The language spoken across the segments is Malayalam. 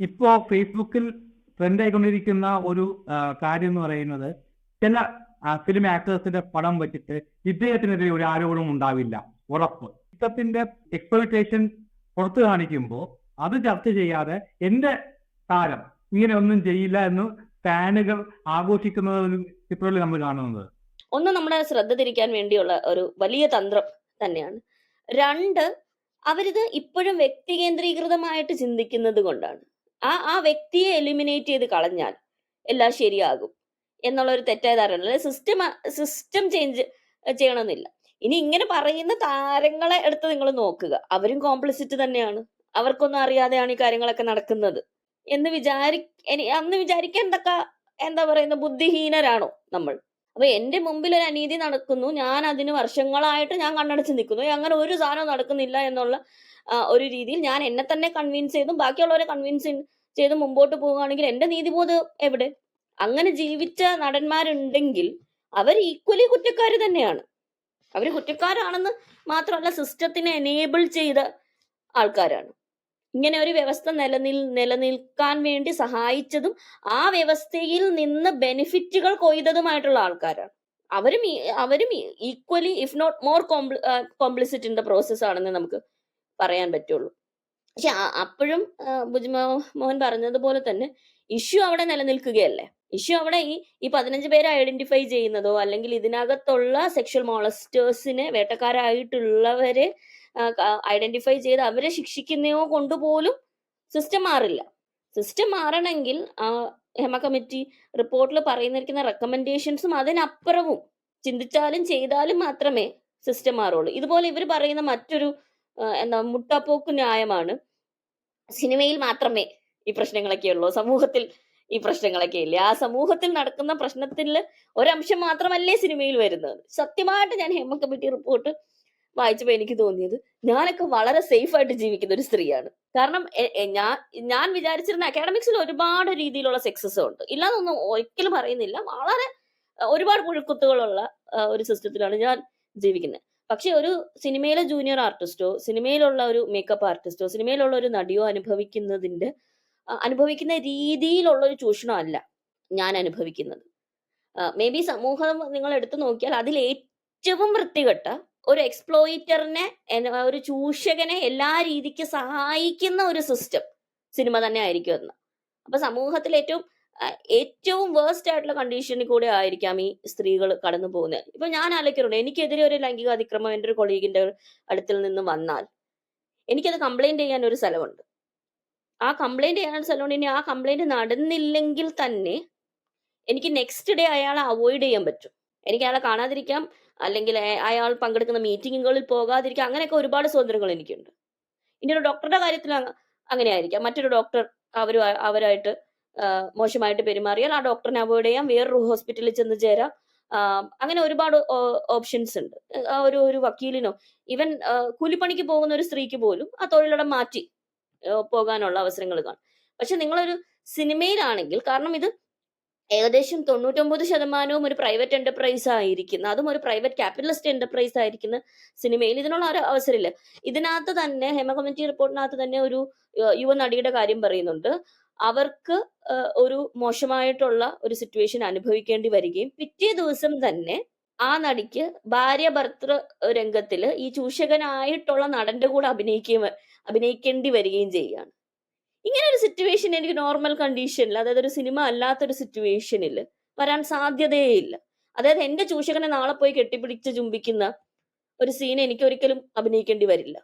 ഇപ്പോ ഫേസ്ബുക്കിൽ ട്രെൻഡ് ആയിക്കൊണ്ടിരിക്കുന്ന ഒരു കാര്യം എന്ന് പറയുന്നത് ചില ഫിലിം ആക്ടേഴ്സിന്റെ പടം വെച്ചിട്ട് ഇദ്ദേഹത്തിനെതിരെ ഒരു ആരോപണം ഉണ്ടാവില്ല. ഉറപ്പ്. ചിത്രത്തിന്റെ എക്സ്പെക്ടേഷൻ പുറത്തു കാണിക്കുമ്പോൾ അത് ചർച്ച ചെയ്യാതെ എന്റെ താരം ഇങ്ങനെ ഒന്നും ചെയ്യില്ല എന്ന് ഫാനുകൾ ആഘോഷിക്കുന്നത് ചിത്രങ്ങളിൽ നമ്മൾ കാണുന്നത്. ഒന്ന് നമ്മുടെ ശ്രദ്ധ തിരിക്കാൻ വേണ്ടിയുള്ള ഒരു വലിയ തന്ത്രം തന്നെയാണ്. രണ്ട് അവരിത് ഇപ്പോഴും വ്യക്തികേന്ദ്രീകൃതമായിട്ട് ചിന്തിക്കുന്നത് കൊണ്ടാണ്. ആ ആ വ്യക്തിയെ എലിമിനേറ്റ് ചെയ്ത് കളഞ്ഞാൽ എല്ലാം ശരിയാകും എന്നുള്ള ഒരു തെറ്റായ ധാരണ. സിസ്റ്റം സിസ്റ്റം ചേഞ്ച് ചെയ്യണമെന്നില്ല. ഇനി ഇങ്ങനെ പറയുന്ന താരങ്ങളെ എടുത്ത് നിങ്ങൾ നോക്കുക. അവരും കോംപ്ലിസിറ്റ് തന്നെയാണ്. അവർക്കൊന്നും അറിയാതെയാണ് ഈ കാര്യങ്ങളൊക്കെ നടക്കുന്നത് എന്ന് വിചാരി അന്ന് വിചാരിക്കാൻ എന്തൊക്കെ എന്താ പറയുന്ന ബുദ്ധിഹീനരാണോ നമ്മൾ? അപ്പൊ എന്റെ മുമ്പിൽ ഒരു അനീതി നടക്കുന്നു. ഞാൻ അതിന് വർഷങ്ങളായിട്ട് ഞാൻ കണ്ണടച്ച് നിൽക്കുന്നു. അങ്ങനെ ഒരു സാധനവും നടക്കുന്നില്ല എന്നുള്ള ഒരു രീതിയിൽ ഞാൻ എന്നെ തന്നെ കൺവിൻസ് ചെയ്തും ബാക്കിയുള്ളവരെ കൺവിൻസ് ചെയ്ത് മുമ്പോട്ട് പോവുകയാണെങ്കിൽ എന്റെ നീതിബോധം എവിടെ? അങ്ങനെ ജീവിച്ച നടന്മാരുണ്ടെങ്കിൽ അവർ ഈക്വലി കുറ്റക്കാർ തന്നെയാണ്. അവർ കുറ്റക്കാരാണെന്ന് മാത്രമല്ല സിസ്റ്റത്തിനെ എനേബിൾ ചെയ്ത ആൾക്കാരാണ്. ഇങ്ങനെ ഒരു വ്യവസ്ഥ നിലനിൽ നിലനിൽക്കാൻ വേണ്ടി സഹായിച്ചതും ആ വ്യവസ്ഥയിൽ നിന്ന് ബെനിഫിറ്റുകൾ കൊയ്തതുമായിട്ടുള്ള ആൾക്കാരാണ്. അവരും അവരും equally if not more complicit in the process ആണെന്ന് നമുക്ക് പറയാൻ പറ്റുള്ളൂ. പക്ഷെ അപ്പോഴും ആ, ബുജ്മോ മോഹൻ പറഞ്ഞതുപോലെ തന്നെ ഇഷ്യൂ അവിടെ നിലനിൽക്കുകയല്ലേ? ഇഷ്യൂ അവിടെ ഈ ഈ പതിനഞ്ച് പേരെ ഐഡന്റിഫൈ ചെയ്യുന്നതോ അല്ലെങ്കിൽ ഇതിനകത്തുള്ള സെക്ഷൽ മോളസ്റ്റേഴ്സിനെ വേട്ടക്കാരായിട്ടുള്ളവരെ ഐഡന്റിഫൈ ചെയ്ത് അവരെ ശിക്ഷിക്കുന്നയോ കൊണ്ടുപോലും സിസ്റ്റം മാറില്ല. സിസ്റ്റം മാറണമെങ്കിൽ ഹെമ കമ്മിറ്റി റിപ്പോർട്ടിൽ പറയുന്നിരിക്കുന്ന റെക്കമെൻഡേഷൻസും അതിനപ്പുറവും ചിന്തിച്ചാലും ചെയ്താലും മാത്രമേ സിസ്റ്റം മാറുള്ളൂ. ഇതുപോലെ ഇവർ പറയുന്ന മറ്റൊരു എന്താ മുട്ടാപ്പോക്ക് ന്യായമാണ്. സിനിമയിൽ മാത്രമേ ഈ പ്രശ്നങ്ങളൊക്കെ ഉള്ളൂ സമൂഹത്തിൽ ഈ പ്രശ്നങ്ങളൊക്കെ ഇല്ല ആ സമൂഹത്തിൽ നടക്കുന്ന പ്രശ്നത്തിൽ ഒരംശം മാത്രമല്ലേ സിനിമയിൽ വരുന്നത്. സത്യമായിട്ട് ഞാൻ ഹേമ കമ്മിറ്റി റിപ്പോർട്ട് വായിച്ചപ്പോൾ എനിക്ക് തോന്നിയത് ഞാനൊക്കെ വളരെ സേഫ് ആയിട്ട് ജീവിക്കുന്ന ഒരു സ്ത്രീയാണ്. കാരണം ഞാൻ ഞാൻ വിചാരിച്ചിരുന്ന അക്കാഡമിക്സിൽ ഒരുപാട് രീതിയിലുള്ള സക്സസ് ഉണ്ട്. ഇല്ലാന്നൊന്നും ഒരിക്കലും പറയുന്നില്ല. വളരെ ഒരുപാട് പുഴുക്കുത്തുകളുള്ള ഒരു സിസ്റ്റത്തിലാണ് ഞാൻ ജീവിക്കുന്നത്. പക്ഷെ ഒരു സിനിമയിലെ ജൂനിയർ ആർട്ടിസ്റ്റോ സിനിമയിലുള്ള ഒരു മേക്കപ്പ് ആർട്ടിസ്റ്റോ സിനിമയിലുള്ള ഒരു നടിയോ അനുഭവിക്കുന്നതിന്റെ അനുഭവിക്കുന്ന രീതിയിലുള്ള ഒരു ചൂഷണം അല്ല ഞാൻ അനുഭവിക്കുന്നത്. മേ ബി സമൂഹം നിങ്ങൾ എടുത്തു നോക്കിയാൽ അതിൽ ഏറ്റവും വൃത്തികെട്ട ഒരു എക്സ്പ്ലോയിറ്ററിനെ ഒരു ചൂഷകനെ എല്ലാ രീതിക്ക് സഹായിക്കുന്ന ഒരു സിസ്റ്റം സിനിമ തന്നെ ആയിരിക്കും എന്ന് അപ്പൊ സമൂഹത്തിൽ ഏറ്റവും ഏറ്റവും വേഴ്സ്റ്റ് ആയിട്ടുള്ള കണ്ടീഷനിൽ കൂടെ ആയിരിക്കാം ഈ സ്ത്രീകൾ കടന്നു പോകുന്നത്. ഇപ്പൊ ഞാൻ ആലോചിക്കുന്നുണ്ട് എനിക്കെതിരെ ഒരു ലൈംഗിക അതിക്രമം എന്റെ ഒരു കൊളീഗിന്റെ അടുത്തിൽ നിന്ന് വന്നാൽ എനിക്കത് കംപ്ലൈന്റ് ചെയ്യാൻ ഒരു സ്ഥലമുണ്ട്. ആ കംപ്ലൈന്റ് ചെയ്യാൻ സ്ഥലമുണ്ട്. ഇനി ആ കംപ്ലൈന്റ് നടന്നില്ലെങ്കിൽ തന്നെ എനിക്ക് നെക്സ്റ്റ് ഡേ അയാളെ അവോയ്ഡ് ചെയ്യാൻ പറ്റും. എനിക്ക് അയാളെ കാണാതിരിക്കാം. അല്ലെങ്കിൽ അയാൾ പങ്കെടുക്കുന്ന മീറ്റിങ്ങുകളിൽ പോകാതിരിക്കാം. അങ്ങനെയൊക്കെ ഒരുപാട് സ്വാതന്ത്ര്യങ്ങൾ എനിക്കുണ്ട്. ഇനി ഒരു ഡോക്ടറുടെ കാര്യത്തിൽ അങ്ങ- അങ്ങനെ ആയിരിക്കാം മറ്റൊരു ഡോക്ടർ അവരു അവരായിട്ട് മോശമായിട്ട് പെരുമാറിയാൽ ആ ഡോക്ടറിനെ അവോയ്ഡ് ചെയ്യാം വേറൊരു ഹോസ്പിറ്റലിൽ ചെന്ന് ചേരാം. അങ്ങനെ ഒരുപാട് ഓപ്ഷൻസ് ഉണ്ട്. ഒരു ഒരു വക്കീലിനോ ഈവൻ കൂലിപ്പണിക്ക് പോകുന്ന ഒരു സ്ത്രീക്ക് പോലും ആ തൊഴിലിടം മാറ്റി പോകാനുള്ള അവസരങ്ങൾ കാണും. പക്ഷെ നിങ്ങളൊരു സിനിമയിലാണെങ്കിൽ കാരണം ഇത് ഏകദേശം തൊണ്ണൂറ്റൊമ്പത് ശതമാനവും ഒരു പ്രൈവറ്റ് എന്റർപ്രൈസ് ആയിരിക്കുന്ന അതും ഒരു പ്രൈവറ്റ് ക്യാപിറ്റലിസ്റ്റ് എന്റർപ്രൈസ് ആയിരിക്കുന്ന സിനിമയിൽ ഇതിനുള്ള ഒരു അവസരമില്ല. ഇതിനകത്ത് തന്നെ ഹെമ കമ്മിറ്റി റിപ്പോർട്ടിനകത്ത് തന്നെ ഒരു യുവ നടിയുടെ കാര്യം പറയുന്നുണ്ട്. അവർക്ക് ഒരു മോശമായിട്ടുള്ള ഒരു സിറ്റുവേഷൻ അനുഭവിക്കേണ്ടി വരികയും പിറ്റേ ദിവസം തന്നെ ആ നടിക്ക് ഭാര്യ ഭർത്തൃ രംഗത്തിൽ ഈ ചൂഷകനായിട്ടുള്ള നടന്റെ കൂടെ അഭിനയിക്കുകയും അഭിനയിക്കേണ്ടി വരികയും ചെയ്യുകയാണ്. ഇങ്ങനെ ഒരു സിറ്റുവേഷൻ എനിക്ക് നോർമൽ കണ്ടീഷനിൽ അതായത് ഒരു സിനിമ അല്ലാത്തൊരു സിറ്റുവേഷനിൽ വരാൻ സാധ്യതയേയില്ല അതായത് എന്റെ ചൂഷകനെ നാളെ പോയി കെട്ടിപ്പിടിച്ച് ചുംബിക്കുന്ന ഒരു സീൻ എനിക്ക് ഒരിക്കലും അഭിനയിക്കേണ്ടി വരില്ല.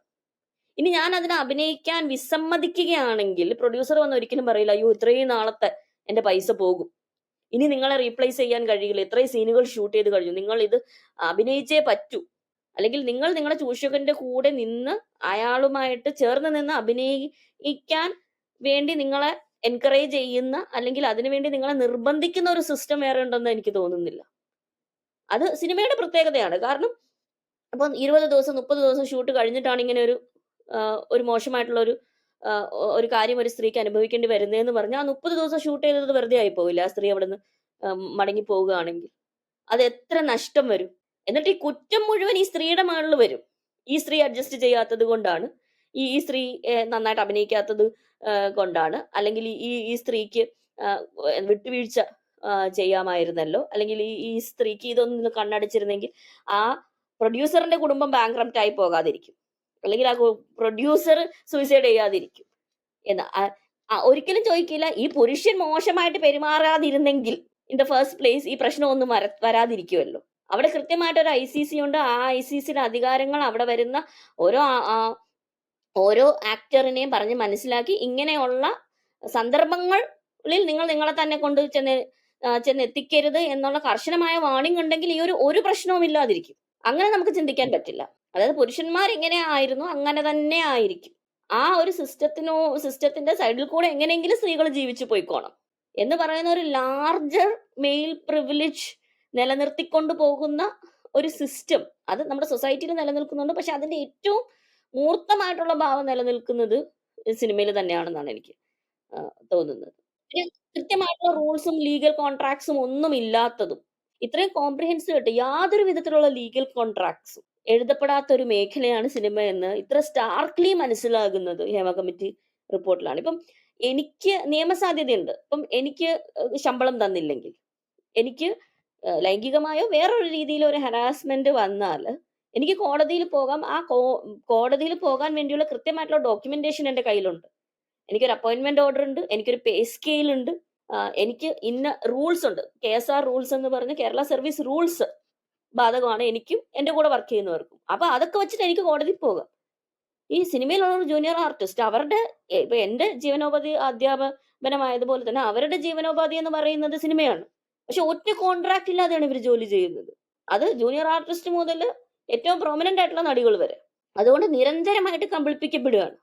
ഇനി ഞാൻ അതിനെ അഭിനയിക്കാൻ വിസമ്മതിക്കുകയാണെങ്കിൽ പ്രൊഡ്യൂസർ വന്ന് ഒരിക്കലും പറയില്ല അയ്യോ ഇത്രയും നാളത്തെ എന്റെ പൈസ പോകും. ഇനി നിങ്ങളെ റീപ്ലേസ് ചെയ്യാൻ കഴിയില്ല. ഇത്രയും സീനുകൾ ഷൂട്ട് ചെയ്ത് കഴിഞ്ഞു. നിങ്ങൾ ഇത് അഭിനയിച്ചേ പറ്റൂ. അല്ലെങ്കിൽ നിങ്ങൾ നിങ്ങളുടെ ചൂഷകന്റെ കൂടെ നിന്ന് അയാളുമായിട്ട് ചേർന്ന് നിന്ന് അഭിനയിക്കാൻ വേണ്ടി നിങ്ങളെ എൻകറേജ് ചെയ്യുന്ന അല്ലെങ്കിൽ അതിനുവേണ്ടി നിങ്ങളെ നിർബന്ധിക്കുന്ന ഒരു സിസ്റ്റം വേറെ ഉണ്ടെന്ന് എനിക്ക് തോന്നുന്നില്ല. അത് സിനിമയുടെ പ്രത്യേകതയാണ്. കാരണം അപ്പം ഇരുപത് ദിവസം മുപ്പത് ദിവസം ഷൂട്ട് കഴിഞ്ഞിട്ടാണ് ഇങ്ങനെ ഒരു ഒരു മോശമായിട്ടുള്ള ഒരു ഒരു കാര്യം ഒരു സ്ത്രീക്ക് അനുഭവിക്കേണ്ടി വരുന്നതെന്ന് പറഞ്ഞാൽ ആ മുപ്പത് ദിവസം ഷൂട്ട് ചെയ്തത് വെറുതെ ആയി പോവില്ല? ആ സ്ത്രീ അവിടെ നിന്ന് മടങ്ങി പോവുകയാണെങ്കിൽ. അത് എത്ര നഷ്ടം വരും? എന്നിട്ട് ഈ കുറ്റം മുഴുവൻ ഈ സ്ത്രീയുടെ മുകളിൽ വരും. ഈ സ്ത്രീ അഡ്ജസ്റ്റ് ചെയ്യാത്തത് കൊണ്ടാണ് ഈ ഈ സ്ത്രീ നന്നായിട്ട് അഭിനയിക്കാത്തത് കൊണ്ടാണ്. അല്ലെങ്കിൽ ഈ ഈ സ്ത്രീക്ക് വിട്ടുവീഴ്ച ചെയ്യാമായിരുന്നല്ലോ. അല്ലെങ്കിൽ ഈ ഈ സ്ത്രീക്ക് ഇതൊന്നും കണ്ണടച്ചിരുന്നെങ്കിൽ ആ പ്രൊഡ്യൂസറിന്റെ കുടുംബം ബാങ്ക്രപ്റ്റ് ആയി പോകാതിരിക്കും. അല്ലെങ്കിൽ ആ പ്രൊഡ്യൂസർ സൂയിസൈഡ് ചെയ്യാതിരിക്കും. എന്ന് ഒരിക്കലും ചോദിക്കില്ല. ഈ പുരുഷൻ മോശമായിട്ട് പെരുമാറാതിരുന്നെങ്കിൽ ഇൻ ദ ഫസ്റ്റ് പ്ലേസ് ഈ പ്രശ്നമൊന്നും വര വരാതിരിക്കുമല്ലോ അവിടെ കൃത്യമായിട്ട് ഒരു ഐ സി സി ഉണ്ട്. ആ ഐ സി സിയുടെ അധികാരങ്ങൾ അവിടെ വരുന്ന ഓരോ ഓരോ ആക്ടറിനെയും പറഞ്ഞ് മനസ്സിലാക്കി ഇങ്ങനെയുള്ള സന്ദർഭങ്ങളിൽ നിങ്ങൾ നിങ്ങളെ തന്നെ കൊണ്ട് ചെന്ന് ആ, ചെന്ന് എത്തിക്കരുത് എന്നുള്ള കർശനമായ വാണിംഗ് ഉണ്ടെങ്കിൽ ഈ ഒരു ഒരു പ്രശ്നവും ഇല്ലാതിരിക്കും അങ്ങനെ നമുക്ക് ചിന്തിക്കാൻ പറ്റില്ല. അതായത് പുരുഷന്മാർ എങ്ങനെ ആയിരുന്നു അങ്ങനെ തന്നെ ആയിരിക്കും. ആ ഒരു സിസ്റ്റത്തിനോ സിസ്റ്റത്തിന്റെ സൈഡിൽ കൂടെ എങ്ങനെയെങ്കിലും സ്ത്രീകൾ ജീവിച്ചു പോയിക്കോണം. എന്ന് പറയുന്ന ഒരു ലാർജർ മെയിൽ പ്രിവിലേജ് നിലനിർത്തിക്കൊണ്ട് പോകുന്ന ഒരു സിസ്റ്റം അത് നമ്മുടെ സൊസൈറ്റിയിൽ നിലനിൽക്കുന്നുണ്ട്. പക്ഷെ അതിന്റെ ഏറ്റവും മൂർത്തമായിട്ടുള്ള ഭാവം നിലനിൽക്കുന്നത് സിനിമയിൽ തന്നെയാണെന്നാണ് എനിക്ക് തോന്നുന്നത്. കൃത്യമായിട്ടുള്ള റൂൾസും ലീഗൽ കോൺട്രാക്ട്സും ഒന്നും ഇല്ലാത്തതും ഇത്രയും കോംപ്രിഹെൻസീവ് ആയിട്ട് യാതൊരു വിധത്തിലുള്ള ലീഗൽ കോൺട്രാക്ട്സും എഴുതപ്പെടാത്ത ഒരു മേഖലയാണ് സിനിമ എന്ന് ഇത്ര സ്റ്റാർക്ലി മനസ്സിലാകുന്നത് ഹേമ കമ്മിറ്റി റിപ്പോർട്ടിലാണ്. ഇപ്പം എനിക്ക് നിയമസാധ്യതയുണ്ട്. ഇപ്പം എനിക്ക് ശമ്പളം തന്നില്ലെങ്കിൽ എനിക്ക് ലൈംഗികമായോ വേറൊരു രീതിയിലോ ഒരു ഹരാസ്മെന്റ് വന്നാൽ എനിക്ക് കോടതിയിൽ പോകാം. ആ കോടതിയിൽ പോകാൻ വേണ്ടിയുള്ള കൃത്യമായിട്ടുള്ള ഡോക്യുമെന്റേഷൻ എന്റെ കയ്യിലുണ്ട്. എനിക്കൊരു അപ്പോയിന്റ്മെന്റ് ഓർഡർ ഉണ്ട്. എനിക്കൊരു പേ സ്കെയിൽ ഉണ്ട്. എനിക്ക് ഇന്ന റൂൾസ് ഉണ്ട്. കെ എസ് ആർ റൂൾസ് എന്ന് പറഞ്ഞ് കേരള സർവീസ് റൂൾസ് ബാധകമാണ് എനിക്കും എന്റെ കൂടെ വർക്ക് ചെയ്യുന്നവർക്കും. അപ്പൊ അതൊക്കെ വെച്ചിട്ട് എനിക്ക് കോടതി പോകാം. ഈ സിനിമയിലുള്ള ഒരു ജൂനിയർ ആർട്ടിസ്റ്റ് അവരുടെ ഇപ്പൊ എന്റെ ജീവനോപാധി അധ്യാപനമായതുപോലെ തന്നെ അവരുടെ ജീവനോപാധി എന്ന് പറയുന്നത് സിനിമയാണ്. പക്ഷെ ഒറ്റ കോൺട്രാക്ട് ഇല്ലാതെയാണ് ഇവർ ജോലി ചെയ്യുന്നത്. അത് ജൂനിയർ ആർട്ടിസ്റ്റ് മുതൽ ഏറ്റവും പ്രൊമനന്റ് ആയിട്ടുള്ള നടികൾ വരെ. അതുകൊണ്ട് നിരന്തരമായിട്ട് കബളിപ്പിക്കപ്പെടുകയാണ്.